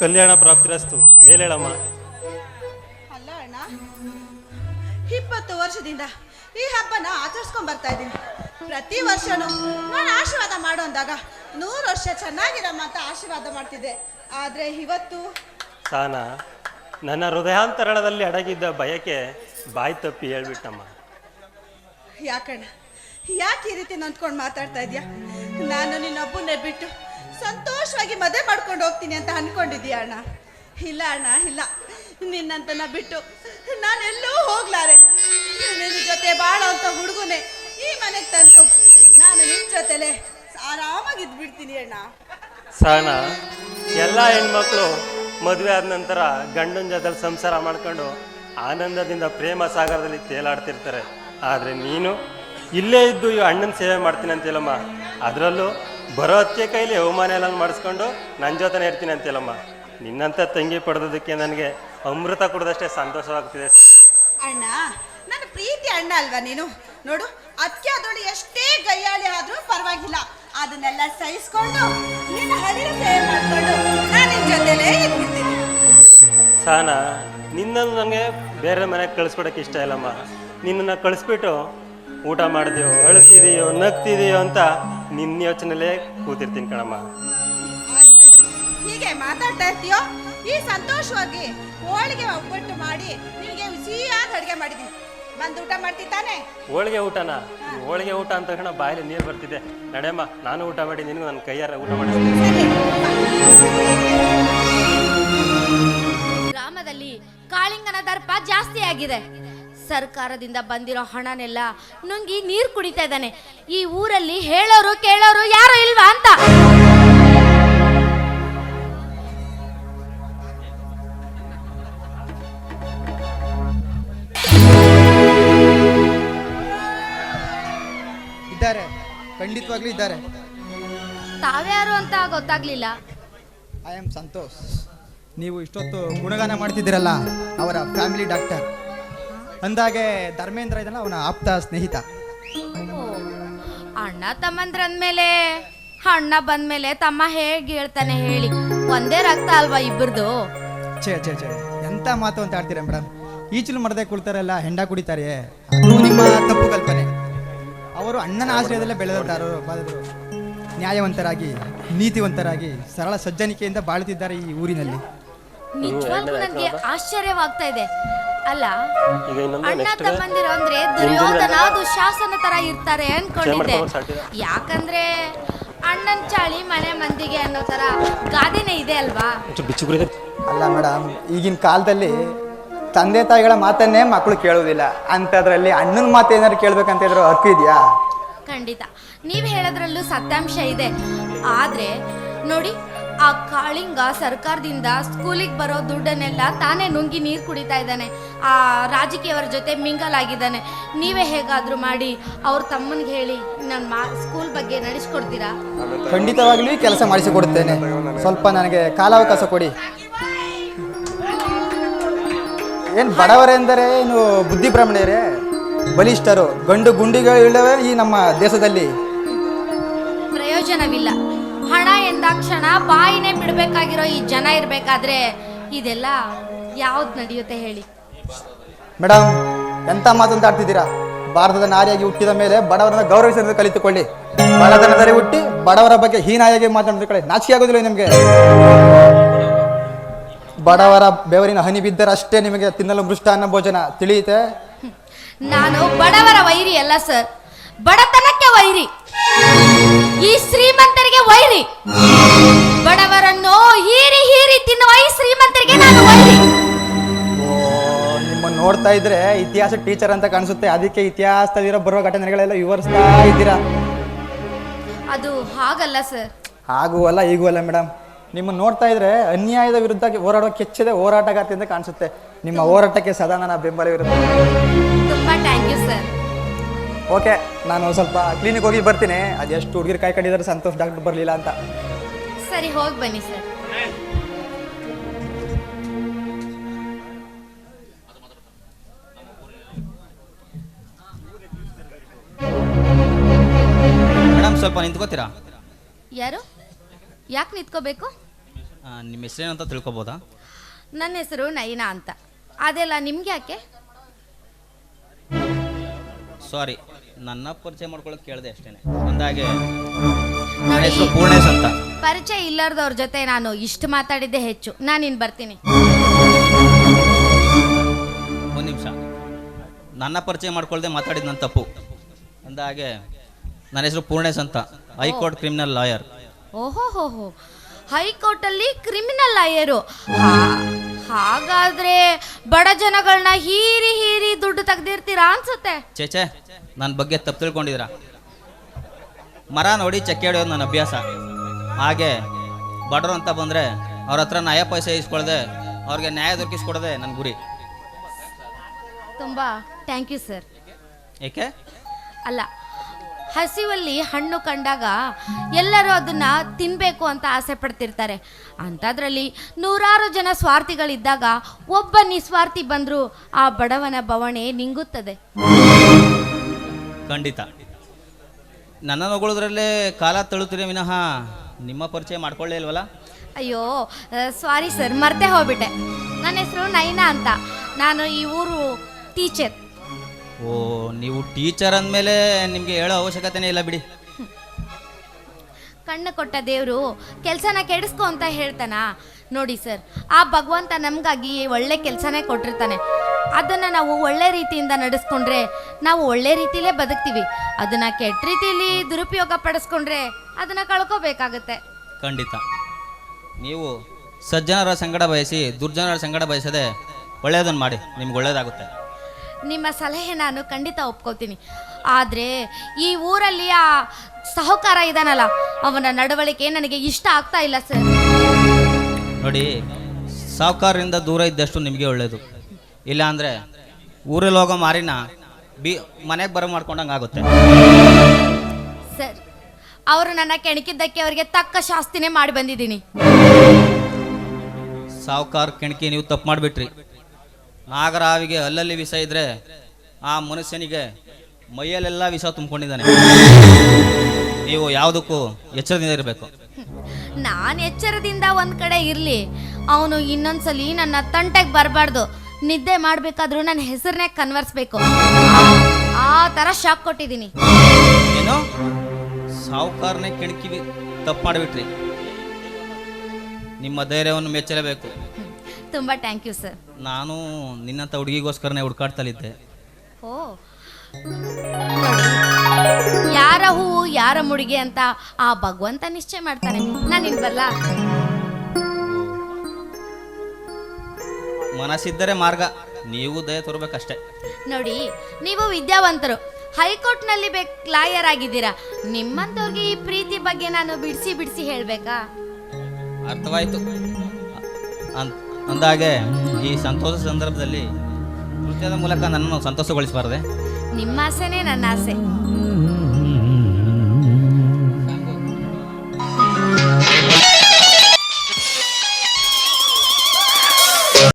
ಕಲ್ಯಾಣ ಪ್ರಾಪ್ತಿರಸ್ತು ಮೇಲೇಳಮ್ಮ ಅಲ್ಲ ಅಣ್ಣ ಇಪ್ಪತ್ತು ವರ್ಷದಿಂದ ಈ ಹಬ್ಬನ ಆಚರಿಸ್ಕೊಂಡ್ ಬರ್ತಾ ಇದ್ದೀನಿ. ಪ್ರತಿ ವರ್ಷನೂ ನಾನು ಆಶೀರ್ವಾದ ಮಾಡೋ ಅಂದಾಗ ನೂರು ವರ್ಷ ಚೆನ್ನಾಗಿರಮ್ಮ ಅಂತ ಆಶೀರ್ವಾದ ಮಾಡ್ತಿದ್ದೆ. ಆದ್ರೆ ಇವತ್ತು ತಾನ ನನ್ನ ಹೃದಯಾಂತರಣದಲ್ಲಿ ಅಡಗಿದ್ದ ಬಯಕೆ ಬಾಯಿ ತಪ್ಪಿ ಹೇಳ್ಬಿಟ್ಟಮ್ಮ. ಯಾಕಣ್ಣ ಯಾಕೆ ಈ ರೀತಿ ನೊಂದ್ಕೊಂಡು ಮಾತಾಡ್ತಾ ಇದ್ಯಾ? ನಾನು ನಿನ್ನೊಬ್ಬನೇ ಬಿಟ್ಟು ಸಂತೋಷವಾಗಿ ಮದುವೆ ಮಾಡ್ಕೊಂಡು ಹೋಗ್ತೀನಿ ಅಂತ ಅನ್ಕೊಂಡಿದ್ಯಾ ಅಣ್ಣ? ಇಲ್ಲ ಅಣ್ಣ, ಇಲ್ಲ. ನಿನ್ನಂತನ ಬಿಟ್ಟು ನಾನೆಲ್ಲೂ ಹೋಗ್ಲಾರೆ. ನಿನ್ನ ಜೊತೆ ಬಾಳೋ ಅಂತ ಹುಡುಗನೇ ಈ ಮನೆಗೆ ತಂದು ನಾನು ನಿನ್ನ ಜೊತೆಲೆ ಆರಾಮಾಗಿ ಇದ್ಬಿಡ್ತೀನಿ ಅಣ್ಣ. ಸಣ್ಣ ಎಲ್ಲ ಹೆಣ್ಮಕ್ಳು ಮದುವೆ ಆದ ನಂತರ ಗಂಡನ ಜೊತೆಲಿ ಸಂಸಾರ ಮಾಡ್ಕೊಂಡು ಆನಂದದಿಂದ ಪ್ರೇಮ ಸಾಗರದಲ್ಲಿ ತೇಲಾಡ್ತಿರ್ತಾರೆ. ಆದ್ರೆ ನೀನು ಇಲ್ಲೇ ಇದ್ದು ಈ ಅಣ್ಣನ ಸೇವೆ ಮಾಡ್ತೀನಿ ಅಂತೇಳಮ್ಮ ಅದರಲ್ಲೂ ಬರೋ ಅತ್ತೆ ಕೈಲಿ ಅವಮಾನ ಎಲ್ಲ ಮಾಡಿಸ್ಕೊಂಡು ನನ್ನ ಜೊತೆನೇ ಇರ್ತೀನಿ ಅಂತೇಳಮ್ಮ ನಿನ್ನಂತ ತಂಗಿ ಪಡೆದೋದಕ್ಕೆ ನನಗೆ ಅಮೃತ ಕುಡ್ದಷ್ಟೇ ಸಂತೋಷವಾಗ್ತಿದೆ. ಅಣ್ಣ ನನ್ನ ಪ್ರೀತಿ ಅಣ್ಣ ಅಲ್ವಾ ನೀನು? ನೋಡು ಅದಕ್ಕೆ ಅದೊಳು ಎಷ್ಟೇ ಗೈಯಾಳಿ ಆದ್ರೂ ಪರವಾಗಿಲ್ಲ. ಅದನ್ನೆಲ್ಲ ಸಹಿಸ್ಕೊಂಡು ನಿನ್ನ ಸೇವೆ ಮಾಡ್ಕೊಂಡು ನಾನು ನಿನ್ನ ಜೊತೆಲೇ ಸಾನ ನಿನ್ನನ್ನು ನನಗೆ ಬೇರೆ ಮನೆಗೆ ಕಳಿಸ್ಕೊಡಕ್ಕೆ ಇಷ್ಟ ಇಲ್ಲಮ್ಮ. ನಿನ್ನನ್ನು ಕಳಿಸ್ಬಿಟ್ಟು ಊಟ ಮಾಡಿದೆಯೋ ಅಳ್ತಿದೆಯೋ ನಗ್ತಿದೆಯೋ ಅಂತ ನಿನ್ನ ಯೋಚನೆಲೇ ಕೂತಿರ್ತೀನಿ ಕಣಮ್ಮ. ಹೀಗೆ ಮಾತಾಡ್ತಾ ಇರ್ತೀಯೋ ಈ ಸಂತೋಷವಾಗಿ ಹೋಳಿಗೆ ಒಬ್ಬಟ್ಟು ಮಾಡಿ ನಿಮಗೆ ಸಿಹಿಯಾಗಿ ಅಡುಗೆ ಮಾಡಿದ್ದೀನಿ. ಬಂದು ಊಟ ಮಾಡ್ತಿ ತಾನೆ? ಹೋಳಿಗೆ ಊಟನ? ಹೋಳಿಗೆ ಊಟ ಅಂತ ಕಣ ಬಾಯಲ್ಲಿ ನೀರು ಬರ್ತಿದೆ. ನಡೆಯಮ್ಮ ನಾನು ಊಟ ಮಾಡಿ ನಿನಗೂ ನನ್ನ ಕೈಯಾರ ಊಟ ಮಾಡಿ ಗ್ರಾಮದಲ್ಲಿ ಕಾಳಿಂಗನ ದರ್ಪ ಜಾಸ್ತಿ ಆಗಿದೆ ಸರ್ಕಾರದಿಂದ ಬಂದಿರೋ ಹಣನೆಲ್ಲ ನುಂಗಿ ನೀರು ಕುಡಿತಾ ಇದ್ದಾನೆ. ಈ ಊರಲ್ಲಿ ಹೇಳೋರು ಕೇಳೋರು ಯಾರು ಇಲ್ವಾ ಅಂತ? ಇದ್ದಾರೆ. ಖಂಡಿತವಾಗ್ಲೂ ಇದ್ದಾರೆ. ತಾವ್ಯಾರು ಅಂತ ಗೊತ್ತಾಗ್ಲಿಲ್ಲ. ಐ ಆಮ್ ಸಂತೋಷ್ ನೀವು ಇಷ್ಟೊತ್ತು ಗುಣಗಾನ ಮಾಡ್ತಿದ್ದೀರಲ್ಲ ಅವರ ಫ್ಯಾಮಿಲಿ ಡಾಕ್ಟರ್ ಅಂದಾಗೆ ಧರ್ಮೇಂದ್ರ ಇದನ್ನ ಅವನ ಆಪ್ತ ಸ್ನೇಹಿತ. ಅಣ್ಣ ತಮ್ಮಂದ್ರಂದ್ಮೇಲೆ ಅಣ್ಣ ಬಂದ್ಮೇಲೆ ತಮ್ಮ ಹೇಗೆ ಹೇಳ್ತಾನೆ ಹೇಳಿ. ಒಂದೇ ರಕ್ತ ಅಲ್ವಾ ಇಬ್ಬರದು ಛೇ ಛೇ ಛೇ ಎಂತ ಮಾತು ಅಂತ ಆಡ್ತೀರ ಮೇಡಮ್? ಈಚಲು ಮರದೆ ಕುಳ್ತಾರಲ್ಲ ಹೆಂಡ ಕುಡಿತಾರೆ ಅದು ನಿಮ್ಮ ತಪ್ಪು ಕಲ್ಪನೆ. ಅವರು ಅಣ್ಣನ ಆಶ್ರಯದಲ್ಲೇ ಬೆಳೆದವರು ಬಾಳಿದ್ರು ನ್ಯಾಯವಂತರಾಗಿ ನೀತಿವಂತರಾಗಿ ಸರಳ ಸಜ್ಜನಿಕೆಯಿಂದ ಬಾಳುತ್ತಿದ್ದಾರೆ ಈ ಊರಿನಲ್ಲಿ. ನಿಜವಾಗ್ಲೂ ನನಗೆ ಆಶ್ಚರ್ಯವಾಗ್ತಾ ಇದೆ. ಅಲ್ಲ? ಈಗ ಇನ್ನೊಂದು ಅಣ್ಣ ನೆಕ್ಸ್ಟ್ ತಮ್ಮಂದಿರು ಅಂದ್ರೆ ದುರ್ಯೋಧನ ದುಶಾಸನ ತರ ಇರ್ತಾರೆ ಅನ್ಕೊಂಡಿದ್ದೆ. ಯಾಕಂದ್ರೆ ಅಣ್ಣನ್ ಚಾಳಿ ಮನೆ ಮಂದಿಗೆ ಅನ್ನೋ ತರ ಗಾದೆನೇ ಇದೆ ಅಲ್ವಾ? ಬಿಚ್ಚುಗುರಿದೆ ಅಲ್ಲ ಮೇಡಮ್ ಈಗಿನ ಕಾಲದಲ್ಲಿ ತಂದೆ ತಾಯಿಗಳ ಮಾತನ್ನೇ ಮಕ್ಕಳು ಕೇಳುವುದಿಲ್ಲ. ಅಂಥದ್ರಲ್ಲಿ ಅಣ್ಣನ ಮಾತು ಏನಾದ್ರು ಕೇಳ್ಬೇಕಂತ ಇದ್ರು ಹಕ್ಕು ಇದೆಯಾ? ಖಂಡಿತ. ನೀವ್ ಹೇಳೋದ್ರಲ್ಲೂ ಸತ್ಯಾಂಶ ಇದೆ. ಆದ್ರೆ ನೋಡಿ ಆ ಕಾಳಿಂಗ ಸರ್ಕಾರದಿಂದ ಸ್ಕೂಲಿಗೆ ಬರೋ ದುಡ್ಡನ್ನೆಲ್ಲ ತಾನೇ ನುಂಗಿ ನೀರು ಕುಡಿತಾ ಇದ್ದಾನೆ. ಆ ರಾಜಕೀಯವರ ಜೊತೆ ಮಿಂಗಲ್ ಆಗಿದ್ದಾನೆ ನೀವೇ ಹೇಗಾದರೂ ಮಾಡಿ ಅವ್ರ ತಮ್ಮನಿಗೆ ಹೇಳಿ ನನ್ನ ಮಾ ಸ್ಕೂಲ್ ಬಗ್ಗೆ ನಡೆಸ್ಕೊಡ್ತೀರಾ? ಖಂಡಿತವಾಗ್ಲೂ ಕೆಲಸ ಮಾಡಿಸಿಕೊಡುತ್ತೇನೆ. ಸ್ವಲ್ಪ ನನಗೆ ಕಾಲಾವಕಾಶ ಕೊಡಿ. ಏನು ಬಡವರೆಂದರೆ ಏನು ಬುದ್ಧಿ ಬ್ರಾಹ್ಮಣರೇ ಬಲಿಷ್ಠರು ಗಂಡು ಗುಂಡಿಗಳಿಲ್ಲವೇ ಈ ನಮ್ಮ ದೇಶದಲ್ಲಿ? ಪ್ರಯೋಜನವಿಲ್ಲ. ಹಣ ಎಂದಾಕ್ಷಣ ಬಾಯಿನೇ ಬಿಡಬೇಕಾಗಿರೋ ಈ ಜನ ಇರಬೇಕಾದ್ರೆ ಇದೆಲ್ಲ ಯಾವ್ದು ನಡೆಯುತ್ತೆ ಹೇಳಿ? ಮೇಡಮ್ ಎಂತ ಮಾತಂತ ಆಡ್ತಿದ್ದೀರಾ? ಭಾರತದ ನಾರಿಯಾಗಿ ಹುಟ್ಟಿದ ಮೇಲೆ ಬಡವರನ್ನ ಗೌರವಿಸಿದ ಕಲಿತುಕೊಳ್ಳಿ. ಬಡತನದಲ್ಲಿ ಹುಟ್ಟಿ ಬಡವರ ಬಗ್ಗೆ ಹೀನಾಯಾಗಿ ಮಾತನಾಡಿದ ಕಡೆ ನಾಚಿಕೆ ಆಗೋದಿಲ್ಲ ನಿಮಗೆ? ಬಡವರ ಬೆವರಿನ ಹನಿ ಬಿದ್ದರೆ ಅಷ್ಟೇ ನಿಮಗೆ ತಿನ್ನಲು ಮೃಷ್ಟಾನ್ನ ಭೋಜನ ತಿಳಿಯುತ್ತೆ? ನಾನು ಬಡವರ ವೈರಿ ಅಲ್ಲ ಸರ್. ಬಡತನಕ್ಕೆ ವೈರಿ. ಈ ಶ್ರೀಮಂತರಿಗೆ ವೈರಿ ಬಡವರನ್ನು ಹೀರಿ ಹೀರಿ ತಿನ್ನುವ ಈ ಶ್ರೀಮಂತರಿಗೆ ನಾನು ವೈರಿ ನಿಮ್ಮನ್ನು ನೋಡ್ತಾ ಇದ್ರೆ ಇತಿಹಾಸ ಟೀಚರ್ ಅಂತ ಕಾಣಿಸುತ್ತೆ. ಅದಕ್ಕೆ ಇತಿಹಾಸದಲ್ಲಿರೋ ಬರುವ ಘಟನೆಗಳೆಲ್ಲ ವಿವರಿಸ್ತಾ ಇದ್ದೀರಾ? ಅದು ಹಾಗಲ್ಲ ಸರ್. ಹಾಗೂ ಅಲ್ಲ ಈಗೂ ಅಲ್ಲ ಮೇಡಮ್. ನಿಮ್ಮನ್ನು ನೋಡ್ತಾ ಇದ್ರೆ ಅನ್ಯಾಯದ ವಿರುದ್ಧ ಹೋರಾಡುವ ಕೆಚ್ಚದೆ ಹೋರಾಟಗಾರ್ತಿ ಅಂತ ಕಾಣಿಸುತ್ತೆ. ನಿಮ್ಮ ಹೋರಾಟಕ್ಕೆ ಸದಾ ನನ್ನ ಬೆಂಬಲವಿರುತ್ತೆ ತುಂಬಾ ಥ್ಯಾಂಕ್ ಯು ಸರ್ ಓಕೆ ನಾನು ಸ್ವಲ್ಪ ಕ್ಲಿನಿಕ್ ಹೋಗಿ ಬರ್ತೀನಿ. ಅದೆಷ್ಟು ಹುಡುಗಿರು ಕಾಯಿ ಕಂಡಿದ್ದಾರೆ ಸಂತೋಷ್ ಡಾಕ್ಟರ್ ಬರಲಿಲ್ಲ ಅಂತ. ಸರಿ ಹೋಗಿ ಬನ್ನಿ ಸರ್. ಮೇಡಮ್ ಸ್ವಲ್ಪ ನಿಂತ್ಕೋತೀರಾ? ಯಾರು? ಯಾಕೆ ನಿಂತ್ಕೋಬೇಕು? ನಿಮ್ಮ ಹೆಸರೇನು ಅಂತ ತಿಳ್ಕೊಬೋದಾ? ನನ್ನ ಹೆಸರು ನಯನಾ ಅಂತ. ಅದೆಲ್ಲ ನಿಮ್ಗೆ ಯಾಕೆ ಸಾರಿ ನನ್ನ ಪರಿಚಯ ಮಾಡ್ಕೊಳಕ್ ಕೇಳಿದೆ ಅಷ್ಟೇನೆ. ಅಂದಾಗೆ ನನ್ನ ಹೆಸರು ಪೂರ್ಣೇಶ್ ಅಂತ. ಪರಿಚಯ ಇಲ್ಲರ್ದವ್ರ ಜೊತೆ ನಾನು ಇಷ್ಟು ಮಾತಾಡಿದ್ದೆ ಹೆಚ್ಚು. ನಾನು ಇನ್ ಬರ್ತೀನಿ. ಒಂದು ನಿಮಿಷ. ನನ್ನ ಪರಿಚಯ ಮಾಡ್ಕೊಳ್ದೆ ಮಾತಾಡಿದ ನನ್ನ ತಪ್ಪು. ಅಂದಾಗೆ ನನ್ನ ಹೆಸರು ಪೂರ್ಣೇಶ್ ಅಂತ. High court criminal lawyer. ಓಹೋ ಹೋ ಹೋ ಹೈಕೋರ್ಟಲ್ಲಿ ಕ್ರಿಮಿನಲ್ ಲಾಯರು. ಹಾಗಾದ್ರೆ ಬಡ ಜನಗಳನ್ನ ಹೀರಿ ಹೀರಿ ದುಡ್ಡು ತೆಗ್ದಿರ್ತೀರಾ ಅನ್ಸುತ್ತೆ? ಚೇಚೆ ನನ್ನ ಬಗ್ಗೆ ತಪ್ಪು ತಿಳ್ಕೊಂಡಿದ್ರ ಮರ ನೋಡಿ ಚಕ್ಕೆ ಹೊಡೆಯೋದು ನನ್ನ ಅಭ್ಯಾಸ. ಹಾಗೆ ಬಡವರು ಅಂತ ಬಂದರೆ ಅವ್ರ ಹತ್ರ ನಯ ಪೈಸೆ ಇಸ್ಕೊಳ್ದೆ ಅವ್ರಿಗೆ ನ್ಯಾಯ ದೊರಕಿಸ್ಕೊಡದೆ ನನ್ನ ಗುರಿ. ತುಂಬಾ ಥ್ಯಾಂಕ್ ಯು ಸರ್. ಏಕೆ? ಅಲ್ಲ ಹಸಿವಲ್ಲಿ ಹಣ್ಣು ಕಂಡಾಗ ಎಲ್ಲರೂ ಅದನ್ನ ತಿನ್ನಬೇಕು ಅಂತ ಆಸೆ ಪಡ್ತಿರ್ತಾರೆ. ಅಂಥದ್ರಲ್ಲಿ ನೂರಾರು ಜನ ಸ್ವಾರ್ಥಿಗಳಿದ್ದಾಗ ಒಬ್ಬ ನಿಸ್ವಾರ್ಥಿ ಬಂದರೂ ಆ ಬಡವನ ಬವಣೆ ನಿಂಗುತ್ತದೆ. ಖಂಡಿತ. ನನ್ನ ಹೊಗಳೋದ್ರಲ್ಲೇ ಕಾಲ ತಳುತ್ತೀರಿ ವಿನಃ ನಿಮ್ಮ ಪರಿಚಯ ಮಾಡ್ಕೊಳ್ಳೇ ಇಲ್ವಲ್ಲ? ಅಯ್ಯೋ ಸಾರಿ ಸರ್ ಮರ್ತೆ ಹೋಗ್ಬಿಟ್ಟೆ. ನನ್ನ ಹೆಸರು ನೈನಾ ಅಂತ. ನಾನು ಈ ಊರು ಟೀಚರ್. ಓ ನೀವು ಟೀಚರ್ ಅಂದಮೇಲೆ ನಿಮಗೆ ಹೇಳೋ ಅವಶ್ಯಕತೆನೇ ಇಲ್ಲ ಬಿಡಿ. ಕಣ್ಣು ಕೊಟ್ಟ ದೇವರು ಕೆಲಸನ ಕೆಡಿಸ್ಕೊ ಅಂತ ಹೇಳ್ತಾನ. ನೋಡಿ ಸರ್ ಆ ಭಗವಂತ ನಮಗಾಗಿ ಒಳ್ಳೆ ಕೆಲಸನೇ ಕೊಟ್ಟಿರ್ತಾನೆ. ಅದನ್ನು ನಾವು ಒಳ್ಳೆ ರೀತಿಯಿಂದ ನಡೆಸ್ಕೊಂಡ್ರೆ ನಾವು ಒಳ್ಳೆ ರೀತಿಲೇ ಬದುಕ್ತೀವಿ. ಅದನ್ನು ಕೆಟ್ಟ ರೀತಿಯಲ್ಲಿ ದುರುಪಯೋಗ ಪಡಿಸ್ಕೊಂಡ್ರೆ ಅದನ್ನು ಕಳ್ಕೋಬೇಕಾಗತ್ತೆ. ಖಂಡಿತ. ನೀವು ಸಜ್ಜನರ ಸಂಗಡ ಬಯಸಿ ದುರ್ಜನರ ಸಂಗಡ ಬಯಸದೆ ಒಳ್ಳೆಯದನ್ನು ಮಾಡಿ ನಿಮ್ಗೆ ಒಳ್ಳೆಯದಾಗುತ್ತೆ ನಿಮ್ಮ ಸಲಹೆ ನಾನು ಖಂಡಿತ ಒಪ್ಕೋತೀನಿ ಆದರೆ ಈ ಊರಲ್ಲಿ ಆ ಸಹಕಾರ ಇದಾನಲ್ಲ ಅವನ ನಡವಳಿಕೆ ನನಗೆ ಇಷ್ಟ ಆಗ್ತಾ ಇಲ್ಲ ಸರ್. ನೋಡಿ ಸಾಹುಕಾರರಿಂದ ದೂರ ಇದ್ದಷ್ಟು ನಿಮಗೆ ಒಳ್ಳೆಯದು ಇಲ್ಲ ಅಂದರೆ ಊರಲ್ಲಿ ಹೋಗೋ ಮಾರಿನ ಬಿ ಮನೆಗೆ ಬರೋ ಮಾಡ್ಕೊಂಡಂಗೆ ಆಗುತ್ತೆ. ಸರ್ ಅವರು ನನ್ನ ಕೆಣಕಿದ್ದಕ್ಕೆ ಅವರಿಗೆ ತಕ್ಕ ಶಾಸ್ತಿನೇ ಮಾಡಿ ಬಂದಿದ್ದೀನಿ. ಸಾಹುಕಾರ ಕೆಣಕಿ ನೀವು ತಪ್ಪು ಮಾಡಿಬಿಟ್ರಿ. ನಾಗರಾವಿಗೆ ಅಲ್ಲಲ್ಲಿ ವಿಷ ಇದ್ರೆ ಆ ಮನುಷ್ಯನಿಗೆ ಮೈಯಲ್ಲೆಲ್ಲ ವಿಷ ತುಂಬಿಕೊಂಡಿದ್ದಾನೆ. ನೀವು ಯಾವುದಕ್ಕೂ ಎಚ್ಚರದಿಂದ ಇರಬೇಕು. ನಾನು ಎಚ್ಚರದಿಂದ ಒಂದ್ ಕಡೆ ಇರ್ಲಿ. ಅವನು ಇನ್ನೊಂದ್ಸಲಿ ನನ್ನ ತಂಟೆಗೆ ಬರಬಾರ್ದು. ನಿದ್ದೆ ಮಾಡ್ಬೇಕಾದ್ರೂ ನನ್ನ ಹೆಸರನ್ನೇ ಕನ್ವರ್ಸ್ಬೇಕು. ಆ ತರ ಶಾಕ್ ಕೊಟ್ಟಿದ್ದೀನಿ. ಏನು? ಸಾಹುಕಾರನೇ ಕೆಣಕಿ ತಪ್ಪು ಮಾಡಿಬಿಟ್ರಿ ನಿಮ್ಮ ಧೈರ್ಯವನ್ನು ಮೆಚ್ಚಲೇಬೇಕು. ತುಂಬ ಥ್ಯಾಂಕ್ ಯು ಸರ್ ನಾನು ನಿನ್ನಂಥ ಹುಡುಗಿಗೋಸ್ಕರನೇ ಹುಡ್ಕಾಡ್ತಲಿದ್ದೆ ಓ. ಯಾರ ಹೂವು ಯಾರ ಮುಡಿಗೆ ಅಂತ ಆ ಭಗವಂತ ನಿಶ್ಚಯ ಮಾಡ್ತಾನೆ. ನಾನು ಇಲ್ಲಿ ಬರಲ್ಲ ಮನಸ್ಸಿದ್ದರೆ ಮಾರ್ಗ ನೀವು ದಯ ತೋರ್ಬೇಕಷ್ಟೇ. ನೋಡಿ ನೀವು ವಿದ್ಯಾವಂತರು ಹೈಕೋರ್ಟ್ನಲ್ಲಿ ಬೇಕ್ ಲಾಯರ್ ಆಗಿದ್ದೀರಾ? ನಿಮ್ಮಂತವ್ರಿಗೆ ಈ ಪ್ರೀತಿ ಬಗ್ಗೆ ನಾನು ಬಿಡಿಸಿ ಬಿಡಿಸಿ ಹೇಳಬೇಕಾ? ಅರ್ಥವಾಯ್ತು. ಅನ್ ಅಂದಾಗೆ ಈ ಸಂತೋಷ ಸಂದರ್ಭದಲ್ಲಿ ನೃತ್ಯದ ಮೂಲಕ ನನ್ನನ್ನು ಸಂತೋಷಗೊಳಿಸಬಾರ್ದೆ? ನಿಮ್ಮ ಆಸೆನೇ ನನ್ನ ಆಸೆ.